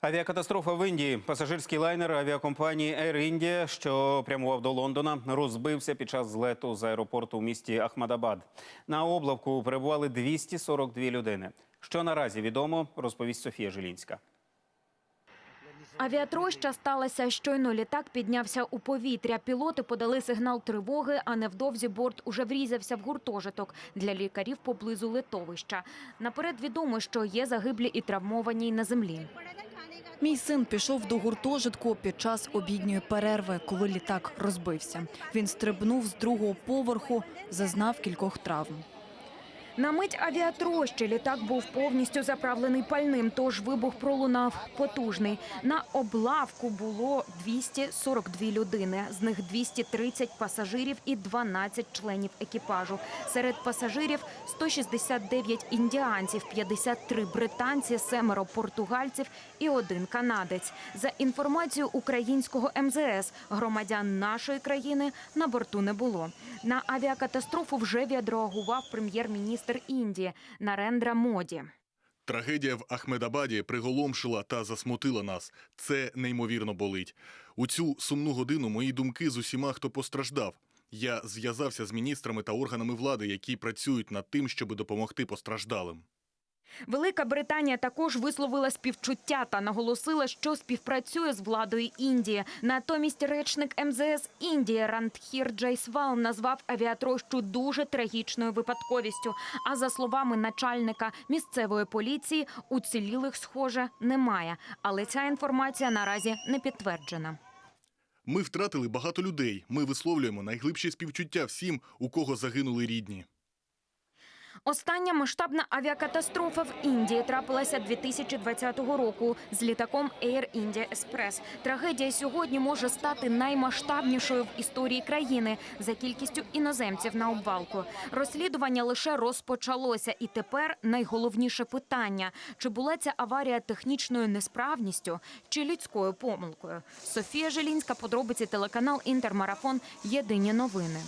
Авіакатастрофа в Індії. Пасажирський лайнер авіакомпанії Air India, що прямував до Лондона, розбився під час злету з аеропорту у місті Ахмадабад. На облавку перебували 242 людини. Що наразі відомо, розповість Софія Жилінська. Авіатроща сталася щойно літак піднявся у повітря. Пілоти подали сигнал тривоги, а невдовзі борт уже врізався в гуртожиток для лікарів поблизу литовища. Наперед відомо, що є загиблі і травмовані на землі. Мій син пішов до гуртожитку під час обідньої перерви, коли літак розбився. Він стрибнув з другого поверху, зазнав кількох травм. На мить авіатрощі літак був повністю заправлений пальним, тож вибух пролунав потужний. На облавку було 242 людини, з них 230 пасажирів і 12 членів екіпажу. Серед пасажирів 169 індіанців, 53 британці, семеро португальців і один канадець. За інформацією українського МЗС, громадян нашої країни на борту не було. На авіакатастрофу вже відреагував прем'єр-міністр Індії Нарендра Моді. Трагедія в Ахмедабаді приголомшила та засмутила нас. Це неймовірно болить. У цю сумну годину мої думки з усіма, хто постраждав. Я зв'язався з міністрами та органами влади, які працюють над тим, щоб допомогти постраждалим. Велика Британія також висловила співчуття та наголосила, що співпрацює з владою Індії. Натомість речник МЗС Індії Рандхір Джайсвал назвав авіатрощу дуже трагічною випадковістю. А за словами начальника місцевої поліції, уцілілих, схоже, немає. Але ця інформація наразі не підтверджена. Ми втратили багато людей. Ми висловлюємо найглибші співчуття всім, у кого загинули рідні. Остання масштабна авіакатастрофа в Індії трапилася 2020 року з літаком Air India Express. Трагедія сьогодні може стати наймасштабнішою в історії країни за кількістю іноземців на обвалку. Розслідування лише розпочалося, і тепер найголовніше питання: чи була ця аварія технічною несправністю чи людською помилкою? Софія Желінська, подробиці телеканал Інтермарафон. Єдині новини.